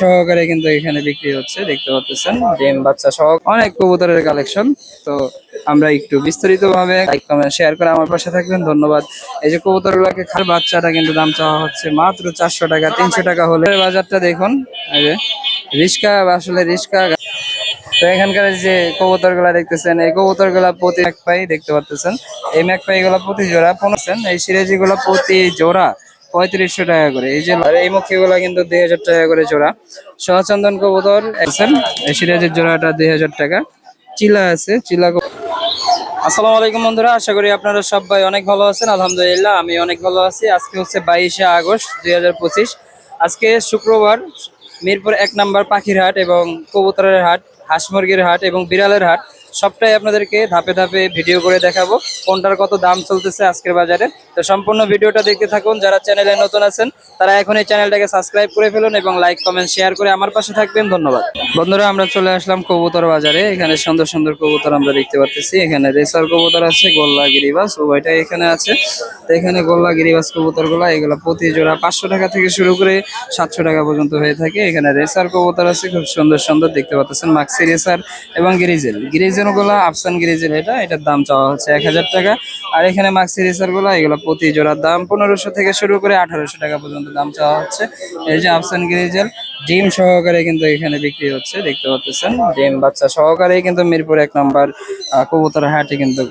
সহকারে কিন্তু এখানে বিক্রি হচ্ছে, দেখতে পাচ্ছেন, ডিম, বাচ্চা সহ অনেক কবুতরের কালেকশন। তো আমরা একটু বিস্তারিত ভাবে লাইক, কমেন্ট, শেয়ার করে আমার পাশে থাকবেন। ধন্যবাদ। এই যে কবুতর গুলাকে খার, বাচ্চাটা কিন্তু দাম চাওয়া হচ্ছে মাত্র চারশো টাকা, তিনশো টাকা হলে। বাজারটা দেখুন, এই যে রিস্কা, আসলে রিস্কা। তো এখানকার যে কবুতরগুলা দেখতেছেন, এই কবুতরগুলা প্রতি এক পাই দেখতে পাচ্ছেন। এই ম্যাকপাই গুলা প্রতি জোড়া, পনেরো এই সিরাজি গুলা প্রতি জোড়া। পঁয়ত্রিশশো টাকা করে। এই যে আর এই মুখী গুলা কিন্তু দুই হাজার টাকা করে জোড়া। সহচন্দন কবুতর সিরাজের জোড়াটা দুই হাজার টাকা। চিলা আছে, চিলা আসসালামু আলাইকুম বন্ধুরা, আশা করি আপনারা সবাই অনেক ভালো আছেন। আলহামদুলিল্লাহ, আমি অনেক ভালো আছি। আজকে হচ্ছে বাইশে আগস্ট দুই হাজার পঁচিশ। আজকে শুক্রবার মিরপুর এক নাম্বার পাখির হাট এবং কবুতরের হাট, হাঁস মুরগির হাট এবং বিড়ালের হাট। সবটাই আপনাদেরকে ধাপে ধাপে ভিডিও করে দেখাবো, কোনটার কত দাম চলতেছে আজকের বাজারে। তো সম্পূর্ণ ভিডিওটা দেখতে থাকুন, যারা চ্যানেলে নতুন আছেন, তারা এখন এই চ্যানেলটাকে সাবস্ক্রাইব করে ফেলুন এবং লাইক কমেন্ট শেয়ার করে আমার পাশে থাকবেন। ধন্যবাদ। বন্ধুরা, আমরা চলে আসলাম কবুতর বাজারে। এখানে সুন্দর সুন্দর কবুতর আমরা দেখতে পাচ্ছি এখানে রেসার কবুতর আছে, গোল্লা গিরিবাস, উভয়টাই এখানে আছে। তো এখানে গোল্লা, গিরিবাস, কবুতরগুলা এগুলো প্রতি জোড়া পাঁচশো টাকা থেকে শুরু করে সাতশো টাকা পর্যন্ত হয়ে থাকে। এখানে রেসার কবুতর আছে, খুব সুন্দর সুন্দর দেখতে পাচ্ছেন। মাক্সি রেসার এবং গিরিজেল। গিরিজেলগুলা আফসান গিরিজেল, এটা, এটার দাম চাওয়া হচ্ছে এক হাজার টাকা। আর এখানে মাক্সি রেসারগুলা এগুলো প্রতি জোড়ার দাম পনেরোশো থেকে শুরু করে আঠারোশো টাকা পর্যন্ত দাম চাওয়া হচ্ছে। এই যে আফসান গিরিজেল, ডিম সহকারে কিন্তু এখানে বিক্রি হচ্ছে, দেখতে পাচ্ছেন। ডিম বাচ্চা সহকারে কিন্তু মিরপুর এক নম্বর কবুতর হাটে কিন্তু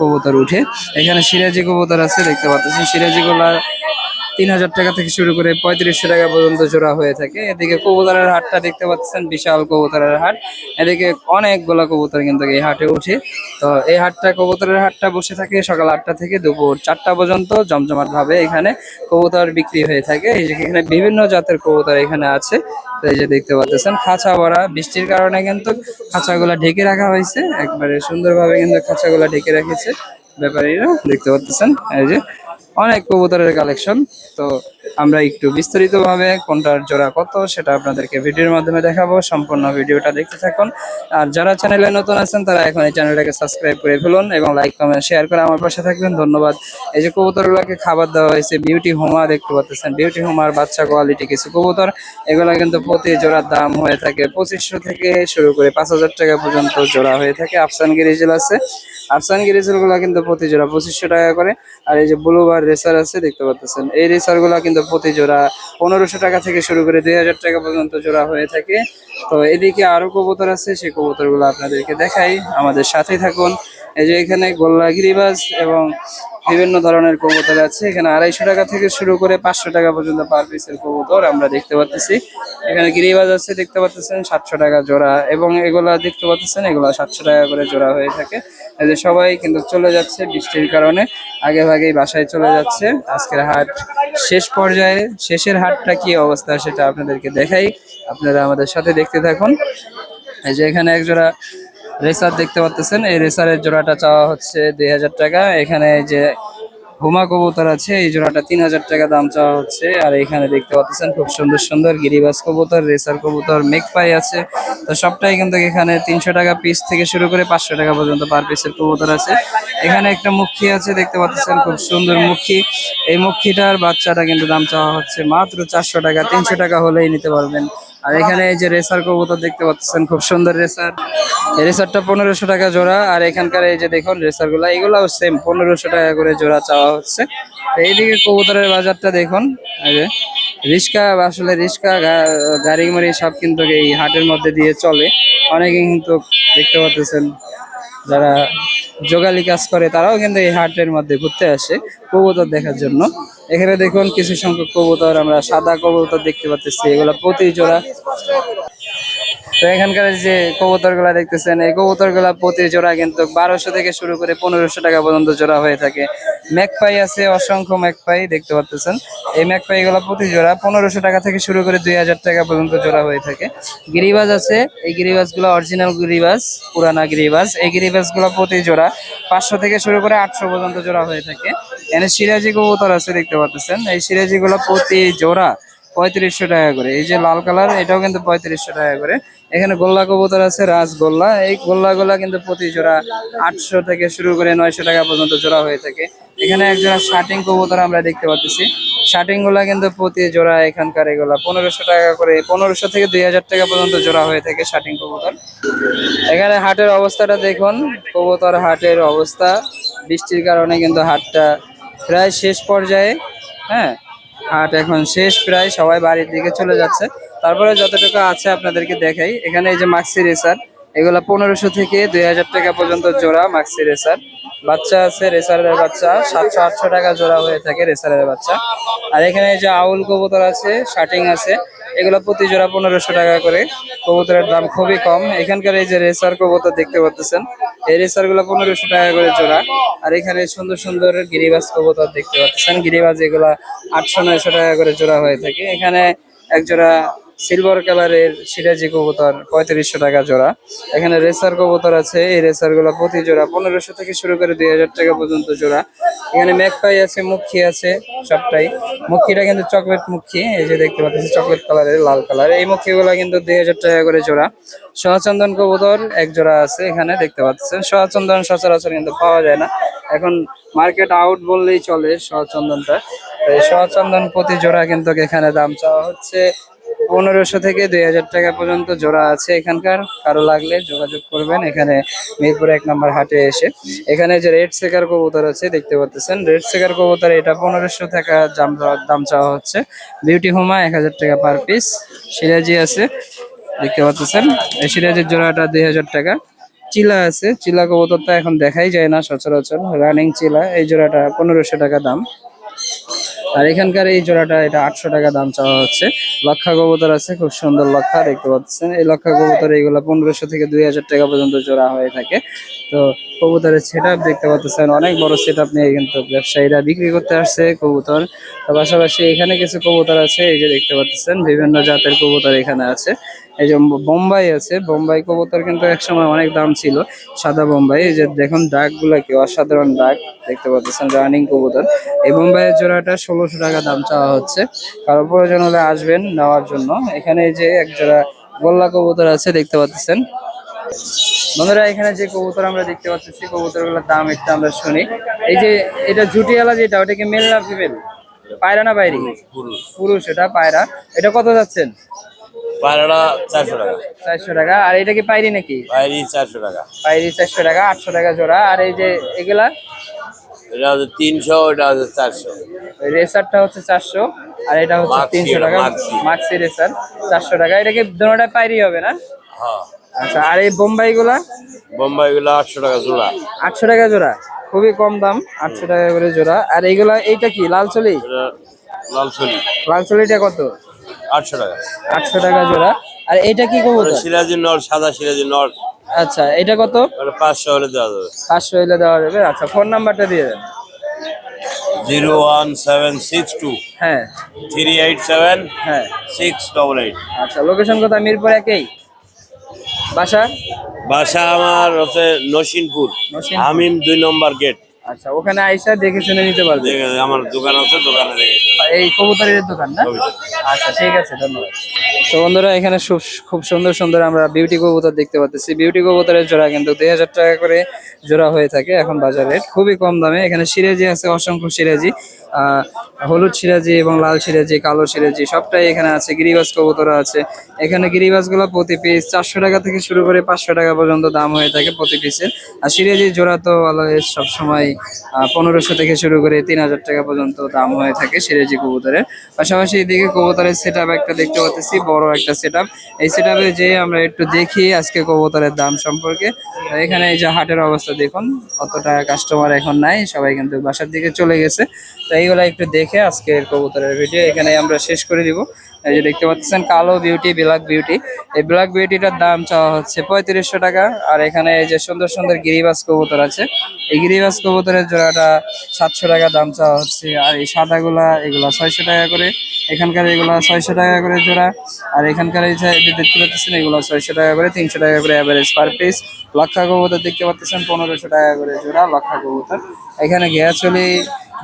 কবুতর উঠে। এখানে সিরাজি কবুতর আছে দেখতে পাচ্ছেন। সিরাজি গুলা তিন হাজার টাকা থেকে শুরু করে পঁয়ত্রিশশো টাকা পর্যন্ত জোড়া হয়ে থাকে। এদিকে কবুতরের হাটটা দেখতে পাচ্ছেন, বিশাল কবুতরের হাট। এদিকে অনেকগুলা কবুতর কিন্তু এই হাটে উঠে তো এই হাটটা, কবুতরের হাটটা বসে থাকে সকাল আটটা থেকে দুপুর চারটা পর্যন্ত জমজমাট ভাবে এখানে কবুতর বিক্রি হয়ে থাকে। এখানে বিভিন্ন জাতের কবুতর এখানে আছে। তো এই যে দেখতে পাচ্ছেন খাঁচা ভরা বৃষ্টির কারণে কিন্তু খাঁচাগুলা ঢেকে রাখা হয়েছে। একবারে সুন্দরভাবে কিন্তু খাঁচাগুলা ঢেকে রেখেছে ব্যাপারীরা। দেখতে পাচ্ছেন, এই যে অনেক কবুতরের কালেকশন তো আমরা একটু বিস্তারিত ভাবে কোনটার জোড়া কত সেটা আপনাদেরকে ভিডিওর মাধ্যমে দেখাবো, সম্পূর্ণ ভিডিওটা দেখতে থাকুন। আর যারা চ্যানেলে নতুন আছেন, তারা এখন এই চ্যানেলটাকে সাবস্ক্রাইব করে ফেলুন এবং লাইক কমেন্ট শেয়ার করে আমার পাশে থাকবেন। ধন্যবাদ। এই যে কবুতরগুলোকে খাবার দেওয়া হয়েছে বিউটি হোমা দেখতে পাচ্ছেন। বিউটি হোমার বাচ্চা কোয়ালিটি কিছু কবুতর, এগুলো কিন্তু প্রতি জোড়ার দাম হয়ে থাকে পঁচিশশো থেকে শুরু করে পাঁচ হাজার টাকা পর্যন্ত জোড়া হয়ে থাকে। আফসান গিরিজেল আছে। আফসান রেসারগুলা কিন্তু প্রতি জোড়া পঁচিশশো টাকা করে। আর এই যে ব্লুবার রেসার আছে, দেখতে পাচ্ছেন। এই রেসারগুলা কিন্তু প্রতি জোড়া পনেরোশো টাকা থেকে শুরু করে দুই হাজার টাকা পর্যন্ত জোড়া হয়ে থাকে। তো এদিকে আরও কবুতর আছে, সেই কবুতরগুলো আপনাদেরকে দেখাই। আমাদের সাথেই থাকুন। এই যে এখানে গোল্লা গিরিবাজ এবং বিভিন্ন ধরনের কবুতর আছে। এখানে আড়াইশো টাকা থেকে শুরু করে পাঁচশো টাকা পর্যন্ত পার পিসের কবুতর আমরা দেখতে পাচ্ছি এখানে গিরিবাজ আছে, দেখতে পাচ্ছেন সাতশো টাকা জোড়া এবং এগুলা দেখতে পাচ্ছেন এগুলা সাতশো টাকা করে জোড়া হয়ে থাকে। যে সবাই কিন্তু চলে যাচ্ছে বৃষ্টির কারণে, আগে ভাগেই বাসায় চলে যাচ্ছে। আজকের হাট শেষ পর্যায়ে, শেষের হাটটা কি অবস্থা সেটা আপনাদেরকে দেখাই। আপনারা আমাদের সাথে দেখতে থাকুন। এই যে এখানে এক জোড়া রেসার দেখতে পাচ্ছেন এই রেসারের জোড়াটা চাওয়া হচ্ছে দুই হাজার টাকা। এখানে যে হুমা কবুতর আছে, এই জোড়াটা তিন হাজার টাকা দাম চাওয়া হচ্ছে। আর এখানে দেখতে পাচ্ছেন খুব সুন্দর সুন্দর গিরিবাস কবুতর, রেসার কবুতর মেঘপাই আছে। তো সবটাই কিন্তু এখানে তিনশো টাকা পিস থেকে শুরু করে পাঁচশো টাকা পর্যন্ত পার পিসের কবুতর আছে। এখানে একটা মুখী আছে, দেখতে পাচ্ছেন খুব সুন্দর মুখী। এই মুখীটার বাচ্চাটা কিন্তু দাম চাওয়া হচ্ছে মাত্র চারশো টাকা। তিনশো টাকা হলেই নিতে পারবেন। আর এখানে এই যে রেসার কবুতর দেখতে পাচ্ছেন, খুব সুন্দর রেসার। রেসারটা পনেরোশো টাকা জোড়া, আর এখানকার এই যে দেখুন রেসারগুলা এগুলাও সেম পনেরোশো টাকা করে জোড়া চাওয়া হচ্ছে। এইদিকে কবুতরের বাজারটা দেখুন রিক্সা আসলে রিক্সা গাড়ি মারি সব কিন্তু এই হাটের মধ্যে দিয়ে চলে। অনেকে কিন্তু দেখতে পাচ্ছেন, যারা যোগালি কাজ করে, তারাও কিন্তু এই হাটের মধ্যে ঘুরতে আসে কবুতর দেখার জন্য। এখানে দেখুন, কিছু সংখ্যক কবুতর, আমরা সাদা কবুতর দেখতে পাচ্ছি, এগুলো প্রতি জোড়া তো এখানকার যে কবুতরগুলা দেখতেছেন, এই কবুতরগুলা প্রতি জোড়া কিন্তু বারোশো থেকে শুরু করে পনেরোশো টাকা পর্যন্ত জোড়া হয়ে থাকে। ম্যাকপাই আছে, অসংখ্য ম্যাকপাই দেখতে পাচ্ছেন এই ম্যাকপাই গুলা প্রতি জোড়া পনেরোশো টাকা থেকে শুরু করে দুই হাজার টাকা পর্যন্ত জোড়া হয়ে থাকে। গিরিবাজ আছে, এই গিরিবাজগুলো অরিজিনাল গিরিবাজ, পুরানা গিরিবাজ। এই গিরিবাজগুলো প্রতি জোড়া পাঁচশো থেকে শুরু করে আটশো পর্যন্ত জোড়া হয়ে থাকে। এখানে সিরাজি কবুতর আছে দেখতে পাচ্ছেন এই সিরাজি গুলো প্রতি জোড়া পঁয়ত্রিশশো টাকা করে। এই যে লাল কালার, এটাও কিন্তু পঁয়ত্রিশশো টাকা করে। এখানে গোল্লা কবুতর আছে রাজগোল্লা এই গোল্লাগুলা কিন্তু প্রতি জোড়া আটশো থেকে শুরু করে নয়শো টাকা পর্যন্ত জোড়া হয়ে থাকে। এখানে এক জোড়া শার্টিং কবুতর আমরা দেখতে পাচ্ছি। শার্টিংগুলা কিন্তু প্রতি জোড়া এখানকার এগুলা। পনেরোশো টাকা করে, পনেরোশো থেকে দুই হাজার টাকা পর্যন্ত জোড়া হয়ে থাকে শার্টিং কবুতর। এখানে হাটের অবস্থাটা দেখুন। কবুতর হাটের অবস্থা। বৃষ্টির কারণে কিন্তু হাটটা প্রায় শেষ পর্যায়ে হ্যাঁ? হাট এখন শেষ, প্রায় সবাই বাড়ির দিকে চলে যাচ্ছে। তারপরে যতটুকু আছে আপনাদেরকে দেখাই। এখানে এই যে মাক্সি রেসার এগুলা পনেরোশো থেকে দুই হাজার টাকা পর্যন্ত জোড়া মাক্সি রেসার বাচ্চা আছে রেসারের বাচ্চা, সাতশো আটশো টাকা জোড়া হয়ে থাকে রেসারের বাচ্চা। আর এখানে এই যে আউল কবুতর আছে শার্টিং আছে, এগুলো প্রতি জোড়া পনেরোশো টাকা করে। কবুতরের দাম খুবই কম। এখানকার এই যে রেসার কবুতর দেখতে পাচ্ছেন, এই রেসারগুলো পনেরোশো টাকা করে জোড়া। আর এখানে সুন্দর সুন্দর গিরিবাজ কবুতর দেখতে পাচ্ছেন। গিরিবাজ এগুলা আটশো, নয়শো টাকা করে জোড়া হয়ে থাকে। এখানে এক জোড়া সিলভার কালারের সিরাজি কবুতর, পঁয়ত্রিশশো টাকা জোড়া। এখানে রেসার কবুতর আছে, এই রেসারগুলো প্রতি জোড়া পনেরোশো থেকে শুরু করে দুই হাজার টাকা পর্যন্ত জোড়া। এখানে ম্যাকপাই আছে মুখী আছে, সবটাই। মুখিটা কিন্তু চকলেট মুখী এই যে দেখতে পাচ্ছি চকলেট কালারের লাল কালার এই মুখিগুলো কিন্তু দুই হাজার টাকা করে জোড়া। সহচন্দন কবুতর, এক জোড়া আছে এখানে, দেখতে পাচ্ছেন। সহচন্দন সচরাচর কিন্তু পাওয়া যায় না। এখন মার্কেট আউট বললেই চলে সহচন্দনটা। এই সহচন্দন প্রতি জোড়া কিন্তু এখানে দাম চাওয়া হচ্ছে পনেরোশো থেকে দুই হাজার টাকা পর্যন্ত জোড়া আছে এখানকার। কারও লাগলে যোগাযোগ করবেন এখানে মিরপুর এক নম্বর হাটে এসে। এখানে যে রেড সেকার কবুতর আছে, দেখতে পাচ্ছেন। রেড সেকার কবুতর, এটা পনেরোশো টাকা দাম দাম চাওয়া হচ্ছে। বিউটি হোমা এক হাজার টাকা পার পিস সিরাজি আছে, দেখতে পাচ্ছেন। এই সিরাজের জোড়াটা দুই হাজার টাকা। চিলা আছে, চিলা কবুতরটা এখন দেখাই যায় না সচরাচর। রানিং চিলা, এই জোড়াটা পনেরোশো টাকা দাম। আর এখানকার এই জোড়াটা, এটা আটশো টাকা দাম চাওয়া হচ্ছে। লক্ষা কবুতর আছে, খুব সুন্দর লক্ষা, দেখতে পাচ্ছেন। এই লক্ষা কবুতর, এইগুলো পনেরোশো থেকে দুই হাজার টাকা পর্যন্ত জোড়া হয়ে থাকে। তো কবুতরের সেট দেখতে পাচ্ছেন, অনেক বড় সেট নিয়ে কিন্তু ব্যবসায়ীরা বিক্রি করতে আসছে কবুতর। পাশাপাশি এখানে কিছু কবুতর আছে, এই যে দেখতে পাচ্ছেন, বিভিন্ন জাতের কবুতর এখানে আছে। এই যে বোম্বাই আছে। বোম্বাই কবুতর কিন্তু একসময় অনেক দাম ছিল সাদা বোম্বাই। এই যে দেখুন ডাকগুলা কি অসাধারণ ডাক দেখতে পাচ্ছেন রানিং কবুতর। এই বোম্বাইয়ের জোড়াটা ষোলোশো টাকা দাম চাওয়া হচ্ছে। কারও প্রয়োজন হলে আসবেন নেওয়ার জন্য। এখানে এই যে এক জোড়া গোল্লা কবুতর আছে দেখতে পাচ্ছেন। বন্ধুরা এখানে যে কবুতর আমরা দেখতে পাচ্ছি কবুতরগুলোর দাম একটু আমরা শুনি। এই যে এটা জুটিওয়ালা যেটা ওটা কি মেল না ফিমেল পায়রা না বাইরে? পুরুষ এটা পায়রা। এটা কত যাচ্ছেন? পায়রাটা চারশো টাকা। চারশো টাকা। আর এটা কি পাইরি নাকি? পায়রি চারশো টাকা। চারশো টাকা আটশো টাকা জোড়া। আর এই যে এগুলা? এটা হচ্ছে তিনশো এটা হচ্ছে চারশো। ওই রেসারটা হচ্ছে চারশো আর এটা হচ্ছে তিনশো টাকা। মাক্সি। মাক্সি রেসার চারশো টাকা। এটা কি হবে না? হ্যাঁ। আচ্ছা আর এই বোম্বাই গুলা বোম্বাই গুলো আটশো টাকা জোড়া। আটশো টাকা জোড়া। খুবই কম দাম আটশো টাকা করে জোড়া। আর এইগুলা এইটা কি লাল চলি লাল ছড়ি লাল চলিটা কত? আটশো টাকা। আটশো টাকা জোড়া। আর এইটা কি কবুতর? সিরাজি নর সাদা সিরাজি নর আচ্ছা এটা কত? পাঁচশো হলে দেওয়া যাবে। পাঁচশো হইলে দেওয়া যাবে। আচ্ছা ফোন নাম্বারটা দিয়ে দেন। Zero one seven six two. হ্যাঁ। থ্রি এইট সেভেন হ্যাঁ। Six double eight. আচ্ছা লোকেশন কোথায়? মিরপুর একই? বাসা? বাসা আমার হচ্ছে নসিনপুর। নসিনপুর। আমিন দুই নম্বর গেট। আচ্ছা ওখানে আইসা দেখে শুনে নিতে পারবে। আমার দোকান আছে দোকানে এই কবুতরের দোকান না? আচ্ছা ঠিক আছে ধন্যবাদ। তো বন্ধুরা, এখানে খুব সুন্দর সুন্দর আমরা বিউটি কবুতর দেখতে পাচ্ছি বিউটি কবুতরের জোড়া কিন্তু দুই হাজার টাকা করে জোড়া হয়ে থাকে এখন বাজারে খুবই কম দামে। এখানে সিরাজি আছে, অসংখ্য সিরাজি। হলুদ সিরাজি এবং লাল সিরাজি, কালো সিরাজি সবটাই এখানে আছে। গিরিবাজ কবুতর আছে। এখানে গিরিবাজগুলো প্রতি পিস চারশো টাকা থেকে শুরু করে পাঁচশো টাকা পর্যন্ত দাম হয়ে থাকে প্রতি পিসের আর সিরাজি জোড়া তো অলওয়েজ সবসময় পনেরোশো থেকে শুরু করে তিন হাজার টাকা পর্যন্ত দাম হয়ে থাকে সিরাজি কবুতরের। পাশাপাশি এদিকে কবুতরের সেট একটা দেখতে পাচ্ছি বড় একটা সেট এই সেট আপে যে আমরা একটু দেখি আজকে কবুতরের দাম সম্পর্কে। এখানে এই যে হাটের অবস্থা দেখুন অতটা কাস্টমার এখন নাই, সবাই কিন্তু বাসার দিকে চলে গেছে। তো এইগুলা একটু দেখে আজকের কবুতরের ভিডিও এখানে আমরা শেষ করে দিব। এই যে দেখতে পাচ্ছেন, কালো বিউটি ব্ল্যাক বিউটি এই ব্ল্যাক বিউটিটার দাম চাওয়া হচ্ছে পঁয়ত্রিশশো টাকা। আর এখানে এই যে সুন্দর সুন্দর গিরিবাজ কবুতর আছে। এই গিরিবাজ কবুতরের জোড়াটা সাতশো টাকা দাম চাওয়া হচ্ছে। আর এই সাদাগুলা, এগুলা ছয়শো টাকা করে। এখানকার এগুলা ছয়শো টাকা করে জোড়া। আর এখানকার এই যে দেখতে পাচ্ছেন, এগুলো ছয়শো টাকা করে, তিনশো টাকা করে অ্যাভারেজ পার পিস লক্ষা কবুতর দেখতে পাচ্ছেন, পনেরোশো টাকা করে জোড়া লক্ষা কবুতর। এখানে ঘেয়াচলি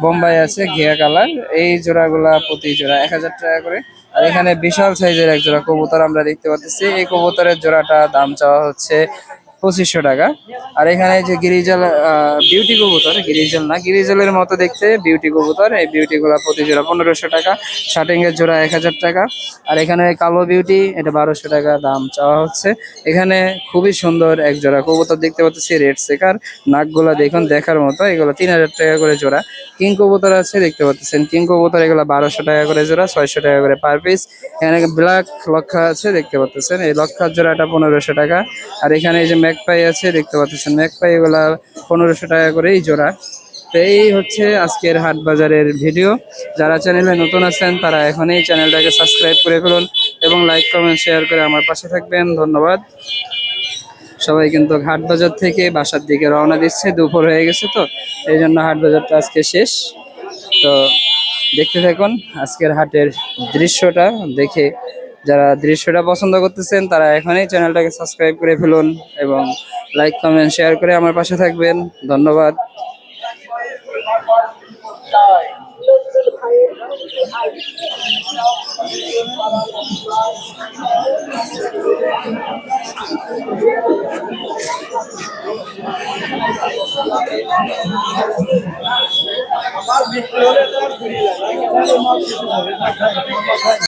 বোম্বাই আছে, ঘিয়া কালার এই জোড়াগুলা প্রতি জোড়া এক হাজার টাকা করে। আর এখানে বিশাল সাইজের এক জোড়া কবুতর আমরা দেখতে পাচ্ছি। এই কবুতরের জোড়াটা দাম চাওয়া হচ্ছে পঁচিশশো টাকা। আর এখানে যে গিরিজাল বিউটি কবুতর, গিরিজাল না, গিরিজালের মতো দেখতে বিউটি কবুতর। এই বিউটি গুলা প্রতি জোড়া পনেরোশো টাকা শার্টিং এর জোড়া এক হাজার টাকা। আর এখানে কালো বিউটি এটা বারোশো টাকা দাম চাওয়া হচ্ছে। এখানে খুবই সুন্দর এক জোড়া কবুতর দেখতে পাচ্ছি, রেড সেকার নাকগুলা দেখুন, দেখার মতো। এগুলো তিন হাজার টাকা করে জোড়া। কিং কবুতর আছে, দেখতে পাচ্ছেন। কিং কবুতর, এগুলো বারোশো টাকা করে জোড়া, ছয়শো টাকা করে পার পিস এখানে ব্ল্যাক লক্ষা আছে, দেখতে পাচ্ছেন। এই লক্ষার জোড়াটা পনেরোশো টাকা। আর এখানে এই যে ম্যাকপাই আছে, দেখতে পাচ্ছেন। ম্যাকপাই এগুলা পনেরোশো টাকা করে এই জোড়া। তো এই হচ্ছে আজকের হাট বাজারের ভিডিও। যারা চ্যানেলে নতুন আছেন, তারা এখনই চ্যানেলটাকে সাবস্ক্রাইব করে ফেলুন এবং লাইক, কমেন্ট, শেয়ার করে আমার পাশে থাকবেন। ধন্যবাদ। সবাই কিন্তু হাট বাজার থেকে বাসার দিকে রওনা দিচ্ছে, দুপুর হয়ে গেছে তো, এই জন্য হাট বাজারটা আজকে শেষ। তো দেখতে থাকুন আজকের হাটের দৃশ্যটা, দেখে যারা দৃশ্যটা পছন্দ করতেছেন, তারা এখনই চ্যানেলটাকে সাবস্ক্রাইব করে ফেলুন এবং লাইক কমেন্ট শেয়ার করে আমার পাশে থাকবেন। ধন্যবাদ। আমার